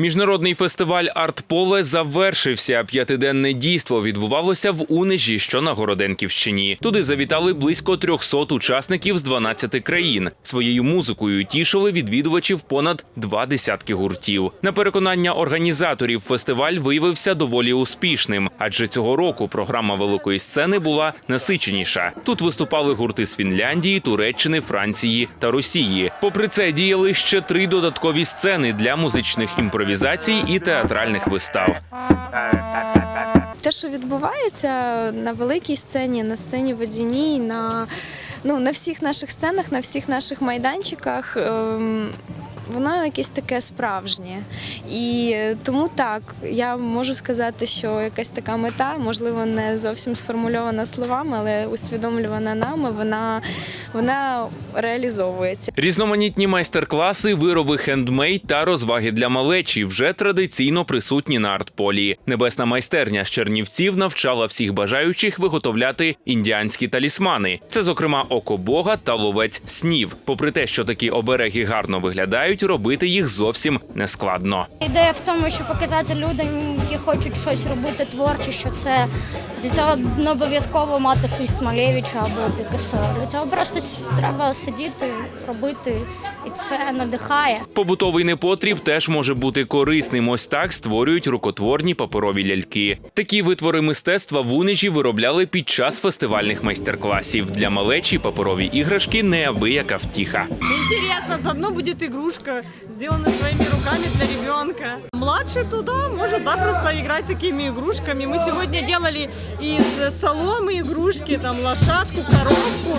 Міжнародний фестиваль «Артполе» завершився. П'ятиденне дійство відбувалося в Унежі, що на Городенківщині. Туди завітали близько 300 учасників з 12 країн. Своєю музикою тішили відвідувачів понад два десятки гуртів. На переконання організаторів фестиваль виявився доволі успішним, адже цього року програма великої сцени була насиченіша. Тут виступали гурти з Фінляндії, Туреччини, Франції та Росії. Попри це діяли ще три додаткові сцени для музичних імпровізацій і театральних вистав. Те, що відбувається на великій сцені, на сцені водяній, на, ну, на всіх наших сценах, на всіх наших майданчиках. ем, Воно якесь таке справжнє. І тому так, я можу сказати, що якась така мета, можливо, не зовсім сформульована словами, але усвідомлювана нами, вона, вона реалізовується. Різноманітні майстер-класи, вироби хендмейд та розваги для малечі вже традиційно присутні на артполі. Небесна майстерня з Чернівців навчала всіх бажаючих виготовляти індіанські талісмани. Це, зокрема, око бога та ловець снів. Попри те, що такі обереги гарно виглядають, робити їх зовсім не складно. Ідея в тому, щоб показати людям, які хочуть щось робити творче, що це для цього не обов'язково мати хист Малевича або Пікассо. Для цього просто с- треба сидіти, робити, і це надихає. Побутовий непотріб теж може бути корисним. Ось так створюють рукотворні паперові ляльки. Такі витвори мистецтва в Унежі виробляли під час фестивальних майстер-класів. Для малечі паперові іграшки неабияка втіха. Интересно, заодно будет игрушка, сделана своими руками для ребенка. Младший туда может запросто играть такими игрушками. Мы сегодня делали из соломы игрушки, там лошадку, коровку.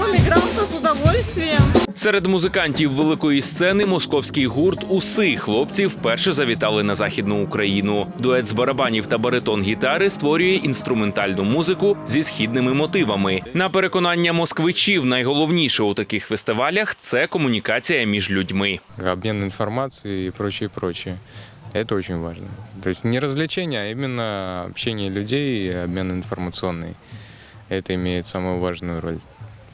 Он игрался с удовольствием. Серед музикантів великої сцени московський гурт Уси хлопці вперше завітали на західну Україну. Дует з барабанів та баритон гітари створює інструментальну музику зі східними мотивами. На переконання москвичів, найголовніше у таких фестивалях це комунікація між людьми. обмен информацией и прочее, прочее. Это очень важно. То есть не развлечение, а именно общение людей и обмен информационный. Это имеет самую важную роль,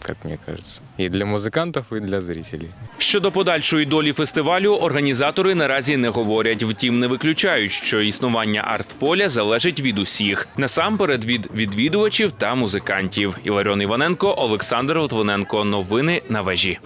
как мне кажется. И для музыкантов, и для зрителей. Щодо подальшої долі фестивалю, організатори наразі не говорять. Втім, не виключають, що існування артполя залежить від усіх насамперед від відвідувачів та музикантів. Іларіон Іваненко, Олександр Литвиненко. Новини на вежі.